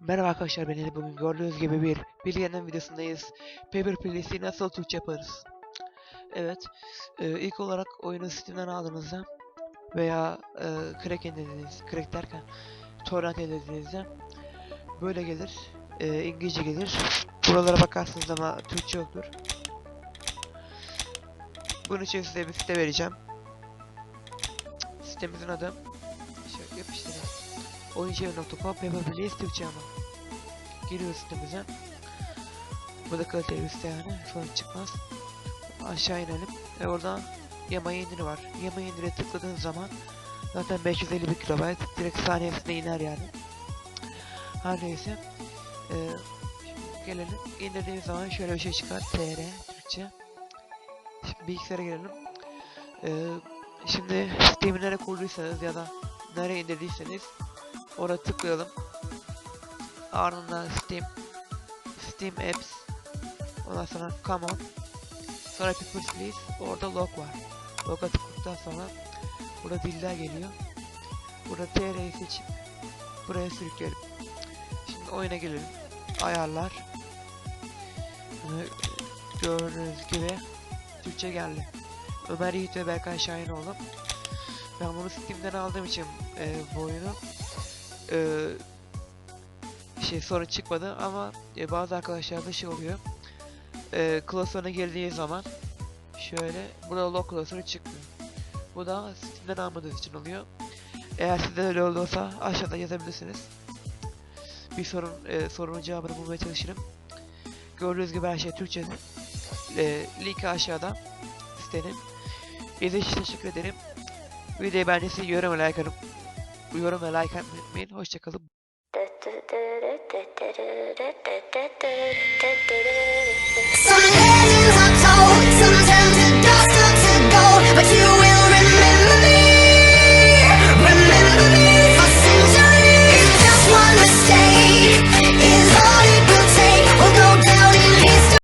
Merhaba arkadaşlar ben bugün gördüğünüz gibi bir bilgilenen videosundayız. Paper Please'i nasıl Türkçe yaparız? Evet, e, ilk olarak oyunu Steam'den aldığınızda veya e, crack indirdiğiniz, crack derken torrent indirdiğinizde böyle gelir, e, İngilizce gelir. Buralara bakarsınız ama Türkçe yoktur. Bunun için size bir site vereceğim. Sitemizin adı, şöyle yapıştırayım. Oyuncu.com Paper Please Türkçe ama. Giriyoruz sitemize. Bu da kaliteli bir site yani. Sorun çıkmaz. Aşağı inelim. Ve orada yama indiri var. Yama indire tıkladığın zaman zaten 551 KB direkt saniyesinde iner yani. Her neyse. Ee, gelelim. İndirdiğimiz zaman şöyle bir şey çıkar. TR Türkçe. Şimdi bilgisayara girelim. Ee, şimdi Steam'i nereye kurduysanız ya da nereye indirdiyseniz oraya tıklayalım. Ardından Steam, Steam Apps, ondan sonra Come On, sonra People Please, orada log var. Log'a tıkladıktan sonra burada diller geliyor. Burada TR'yi seçip buraya sürükleyelim. Şimdi oyuna gelelim. Ayarlar. Gördüğünüz gibi Türkçe geldi. Ömer Yiğit ve Berkay Şahinoğlu. Ben bunu Steam'den aldığım için e, bu oyunu e, şey sorun çıkmadı ama e, bazı arkadaşlarda şey oluyor. E, klasörüne girdiği zaman şöyle burada log klasörü çıkmıyor. Bu da Steam'den almadığınız için oluyor. Eğer sizde öyle olursa aşağıda yazabilirsiniz. Bir sorun e, sorunun cevabını bulmaya çalışırım. Gördüğünüz gibi her şey Türkçe. E, link aşağıda sitenin. İzlediğiniz için teşekkür ederim. Videoyu beğendiyseniz yorum ve like atın. Bu yorum ve like atmayı unutmayın. Hoşçakalın. Sana